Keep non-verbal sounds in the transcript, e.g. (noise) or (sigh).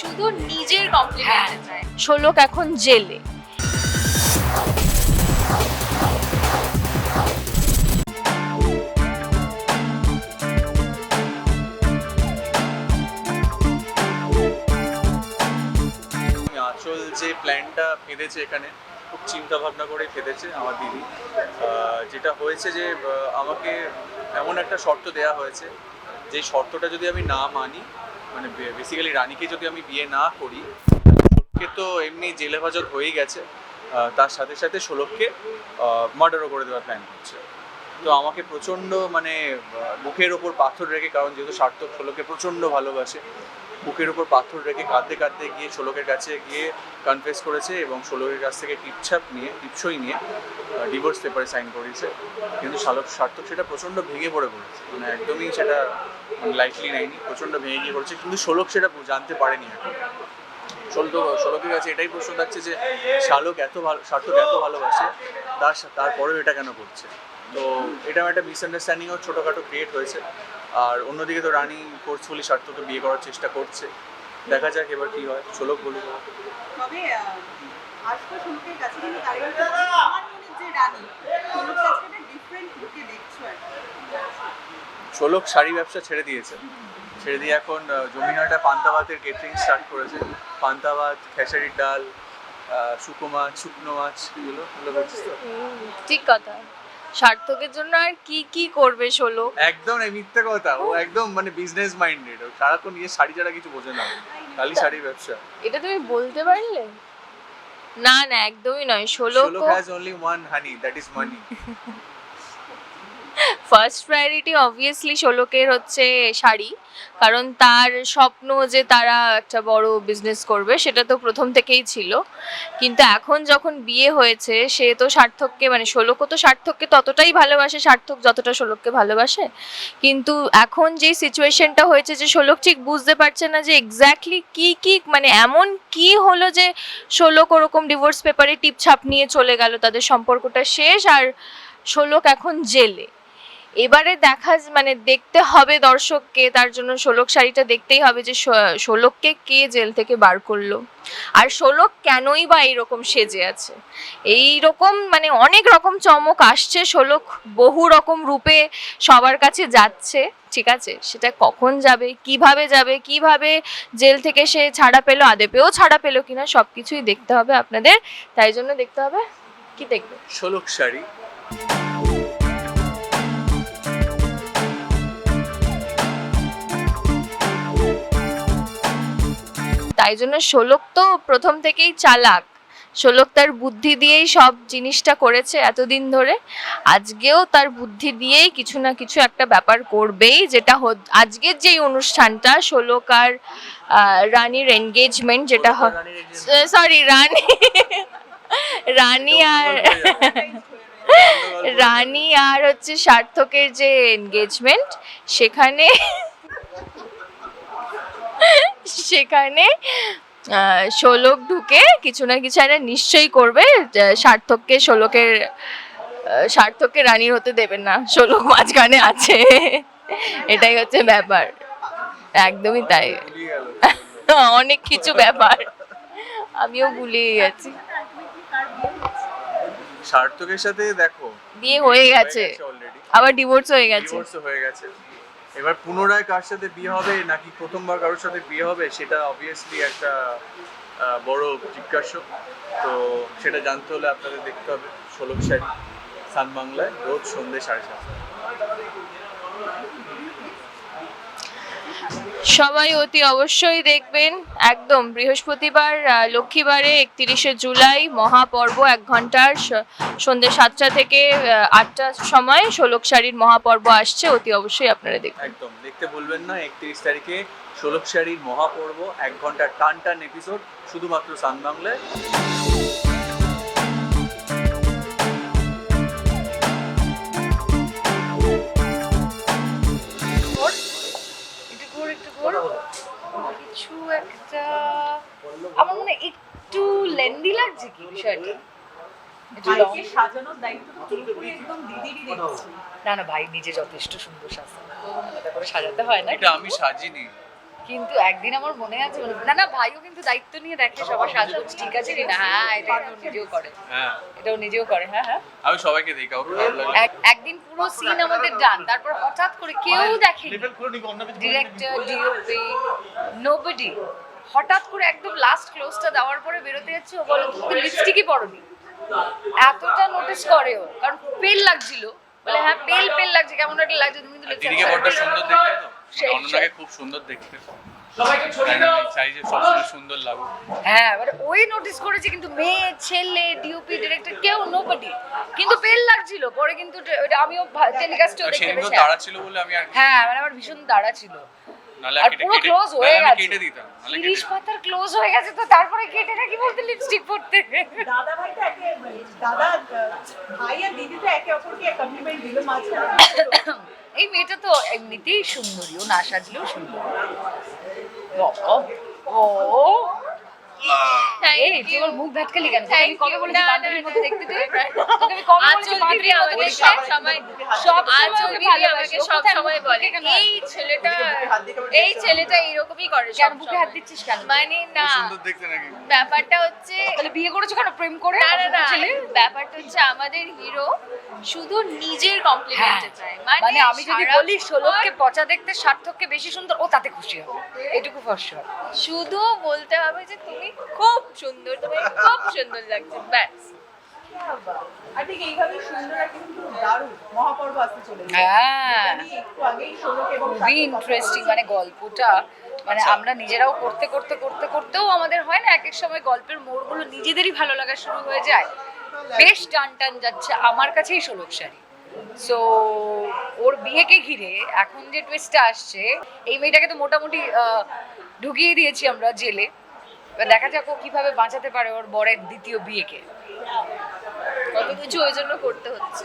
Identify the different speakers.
Speaker 1: শুধু নিজের কমপ্লিমেন্ট চায়। ষোলক এখন জেলে।
Speaker 2: আঁচল যে প্ল্যানটা ফেঁদেছে এখানে খুব চিন্তা ভাবনা করে ফেঁদেছে আমার দিদি। যেটা হয়েছে যে আমাকে এমন একটা শর্ত দেয়া হয়েছে যে শর্তটা যদি আমি না মানি মানে বেসিক্যালি রানীকে যদি আমি বিয়ে না করি ষোলককে তো এমনি জেলে হাজত হয়েই গেছে। তার সাথে সাথে ষোলককে মার্ডারও করে দেওয়ার প্ল্যান করছে। তো আমাকে প্রচণ্ড মানে বুকের ওপর পাথর রেখে, কারণ যেহেতু সার্থক ষোলকে প্রচণ্ড ভালোবাসে বুকের উপর পাথর রেখে কাঁদতে কাঁদতে গিয়ে ষোলকের কাছে গিয়ে কনফেস করেছে এবং ষোলকের কাছ থেকে টিপছাপ নিয়ে, টিপসই নিয়ে ডিভোর্স পেপারে সাইন করিয়েছে। কিন্তু সার্থক সেটা প্রচণ্ড ভেঙে পড়ে পড়েছে। মানে একদমই সেটা লাইটলি নেয়নি, প্রচণ্ড ভেঙে গিয়ে পড়েছে। কিন্তু ষোলক সেটা জানতে পারেনি এখন। ষোলক ষোলকের কাছে এটাই প্রশ্ন থাকছে যে, শালক এত ভালো, সার্থক এত ভালোবাসে, তার তারপরেও এটা কেন করছে? তো এটা একটা মিসআন্ডারস্ট্যান্ডিংও ছোটোখাটো ক্রিয়েট হয়েছে। আর অন্যদিকে তো রানী ফোর্সফুলি সার্থককে বিয়ে করার চেষ্টা করছে। দেখা যাক এবার কি হয়।
Speaker 3: যে রানী শুনুক কাছে একটা ডিফারেন্ট লুকে দেখছ আর কি।
Speaker 2: ষোলক শাড়ি ব্যবসা ছেড়ে দিয়েছে। ছেড়ে দিয়ে এখন জমিনাটা পান্তা ভাতের কেটারিং স্টার্ট করেছে। পান্তা ভাত খেসারির ডাল শুকো মাছ শুকনো মাছ এগুলো তো?
Speaker 1: ঠিক কথা। সার্থকের জন্য আর কি কি করবে ষোলক?
Speaker 2: একদম এই মিথ্যে কথা। ও একদম মানে বিজনেস মাইন্ডেড ও সারাক্ষণ নিয়ে শাড়ি ছাড়া কিছু বোঝে না। খালি শাড়ি ব্যবসা।
Speaker 1: এটা তুমি বলতে পারলে? না না একদমই নয়। ষোলক
Speaker 2: has only one honey that is money
Speaker 1: first priority obviously ষোলকের হচ্ছে শাড়ি। কারণ তার স্বপ্ন যে তারা একটা বড় বিজনেস করবে, সেটা তো প্রথম থেকেই ছিল। কিন্তু এখন যখন বিয়ে হয়েছে, সে তো সার্থককে মানে ষোলকও তো সার্থককে ততটাই ভালোবাসে, সার্থক যতটা ষোলককে ভালোবাসে। কিন্তু এখন যে সিচুয়েশনটা হয়েছে যে ষোলক ঠিক বুঝতে পারছে না যে এক্স্যাক্টলি কি কি মানে এমন কি হলো যে ষোলক ওরকম ডিভোর্স পেপারে টিপছাপ নিয়ে চলে গেল, তাদের সম্পর্কটা শেষ, আর ষোলক এখন জেলে। এবারে দেখা মানে দেখতে হবে দর্শককে, তার জন্য ষোলক শাড়িটা দেখতেই হবে যে ষোলককে কে জেল থেকে বার করল। আর ষোলক কেনই বা এইরকম সেজে আছে? এই রকম মানে অনেক রকম চমক আসছে ষোলক বহু রকম রূপে সবার কাছে যাচ্ছে, ঠিক আছে? সেটা কখন যাবে, কীভাবে যাবে, কীভাবে জেল থেকে সে ছাড়া পেল, আদেপেও ছাড়া পেল কিনা সব কিছুই দেখতে হবে আপনাদের। তাই জন্য দেখতে হবে, কি দেখবে?
Speaker 2: ষোলক শাড়ি।
Speaker 1: তাই জন্য ষোলক তো প্রথম থেকেই চালাক। ষোলক তার বুদ্ধি দিয়েই সব জিনিসটা করেছে এতদিন ধরে। আজকেও তার বুদ্ধি দিয়েই কিছু না কিছু একটা ব্যাপার করবেই যেটা আজকের যেই অনুষ্ঠানটা ষোলক আর রানীর এনগেজমেন্ট যেটা সরি রানী রানী আর রানী আর হচ্ছে সার্থকের যে এনগেজমেন্ট সেখানে সেখানে ষোলক ঢুকে কিছু না কিছু একটা নিশ্চয়ই করবে সার্থককে ষোলকের সার্থককে রানীর হতে দেবেন না ষোলক মাঝখানে আছে। এটাই হচ্ছে ব্যাপার। একদমই তাই। অনেক কিছু ব্যাপার। আমিও ভুলিয়ে গেছি।
Speaker 2: সার্থকের সাথে দেখো
Speaker 1: বিয়ে হয়ে গেছে। আবার ডিভোর্স হয়ে গেছে।
Speaker 2: ডিভোর্স হয়ে গেছে। এবার পুনরায় কার সাথে বিয়ে হবে, নাকি প্রথমবার কারোর সাথে বিয়ে হবে, সেটা অবভিয়াসলি একটা বড় জিজ্ঞাসা। তো সেটা জানতে হলে আপনাদের দেখতে হবে ষোলো সাইড সান বাংলায় রোজ সন্ধ্যে সাড়ে সাতটা
Speaker 1: সবাই অতি অবশ্যই দেখবেন। একদম, বৃহস্পতিবার লক্ষ্মীবারে একত্রিশে জুলাই, মহাপর্ব, এক ঘণ্টার সন্ধ্যে সাতটা থেকে আটটার সময় ষোলক শাড়ির মহাপর্ব আসছে, অতি অবশ্যই আপনারা দেখবেন।
Speaker 2: একদম, দেখতে বলবেন না, একত্রিশ তারিখে ষোলক শাড়ির মহাপর্ব, এক ঘণ্টার টান টান এপিসোড শুধুমাত্র সান বাংলায়
Speaker 1: কি বিষয়টা? একটু long?
Speaker 3: ভাইকে সাজানোর দায়িত্ব একদম দিদিরই দেখছি।
Speaker 4: না না ভাই নিজে যথেষ্ট সুন্দর সাজতে আলাদা করে সাজাতে হয় না।
Speaker 2: এটা আমি সাজিনি।
Speaker 4: কিন্তু একদিন আমার মনে আছে মানে- না না ভাইও কিন্তু দায়িত্ব নিয়ে দেখে সবার সাজগোজ ঠিক আছে কিনা? হ্যাঁ এটা কিন্তু নিজেও করে।
Speaker 2: হ্যাঁ।
Speaker 4: এটাও নিজেও করে হ্যাঁ হ্যাঁ।
Speaker 2: আমি সবাইকে দিই কাউকে ভালো
Speaker 4: একদিন পুরো সিন আমাদের ডান তারপর হঠাৎ করে কেউ দেখেনি। ডিরেক্টর ডিওপি নোবডি হঠাৎ করে একদম লাস্ট ক্লোজটা দেওয়ার পরে বেরোতে যাচ্ছে ও বলে তুমি লিপস্টিকই পরনি। এতটা নোটিস করে ও কারণ পেল লাগছিল। বলে হ্যাঁ পেল পেল লাগছে কেমন একটা লাগছে তুমি কিন্তু
Speaker 2: দিদিকে বড্ড সুন্দর দেখতে তো। মানে অনন্যাকে খুব সুন্দর দেখতে। তাই না? আমি চাই যে সবসময় সুন্দর লাগুক।
Speaker 4: হ্যাঁ এবারে ওই নোটিস করেছে কিন্তু মেয়ে ছেলে ডিওপি ডিরেক্টর কেউ নোবডি কিন্তু পেল লাগছিল পরে কিন্তু আমিও টেলিকাস্টেও
Speaker 2: আর
Speaker 4: দেখতে পেয়েছি।
Speaker 2: তাড়া ছিল বলে আমি আর
Speaker 4: হ্যাঁ মানে আমার ভীষণ দাঁড়া ছিল। আর পুরো ক্লোজ হয়ে গেছে।
Speaker 2: কেটে দিতাম নাহলে কেটে
Speaker 4: তিরিশ
Speaker 2: দিতাম।
Speaker 4: পাতার ক্লোজ হয়ে গেছে তো তারপরে কেটে নাকি বলতে লিপস্টিক পরতে?
Speaker 3: দাদা ভাইটা একে দাদা ভাই আর দিদি তো একে অপরকে কমপ্লিমেন্ট দিল মাঝখানে (coughs)
Speaker 4: এই মেয়েটা তো এমনিতেই সুন্দরী ও না সাজলেও সুন্দর। ও। এই তুই ওর মুখ ধাটকালি কেন? আমি কবে বলেছি
Speaker 1: না, না,
Speaker 4: বান্ধবীর মতো দেখতে তুই? তোকে আমি কবে বলেছি বান্ধবীর মতো দেখতে?
Speaker 1: সব সময়
Speaker 4: সব সময় ওকে
Speaker 1: দিদি
Speaker 4: ভালোবাসে।
Speaker 1: আমাকে সব সময় বলে এই ছেলেটা এই ছেলেটা এইরকমই করে
Speaker 4: কেন বুকে হাত দিচ্ছিস কেন?
Speaker 1: মানে না।
Speaker 2: সুন্দর দেখতে নাকি?
Speaker 1: ব্যাপারটা হচ্ছে
Speaker 4: তাহলে বিয়ে করেছ কেন? প্রেম করে?
Speaker 1: না না না। ব্যাপারটা হচ্ছে আমাদের হিরো শুধু নিজের কমপ্লিমেন্টে চায়।
Speaker 4: মানে আমি যদি বলি ষোলককে পচা দেখতে সার্থককে বেশি সুন্দর ও তাতে খুশি হবে। এটুকু ফর্সা
Speaker 1: শুধু বলতে হবে যে তুমি খুব সুন্দর তোমার খুব সুন্দর লাগছে ব্যাস।
Speaker 3: আর ঠিক এইভাবে সুন্দর একটা কিন্তু দারুণ মহাপর্ব আসতে চলেছে।
Speaker 4: হ্যাঁ।
Speaker 3: একটু আগেই ষোলক এবং
Speaker 4: খুবই ইন্টারেস্টিং মানে গল্পটা মানে আমরা নিজেরাও করতে করতে করতে করতেও আমাদের হয় না এক এক সময় গল্পের মোড়গুলো নিজেদেরই ভালো লাগা শুরু হয়ে যায়। বেশ টান টান যাচ্ছে আমার কাছেই ষোলক শাড়ি। সো ওর বিয়েকে ঘিরে এখন যে টুইস্টটা আসছে এই মেয়েটাকে তো মোটামুটি আহ, ঢুকিয়ে দিয়েছি আমরা জেলে। এবার দেখা যাক ও কীভাবে বাঁচাতে পারে ওর বরের দ্বিতীয় বিয়েকে।
Speaker 1: কত কিছু ওই জন্য করতে হচ্ছে।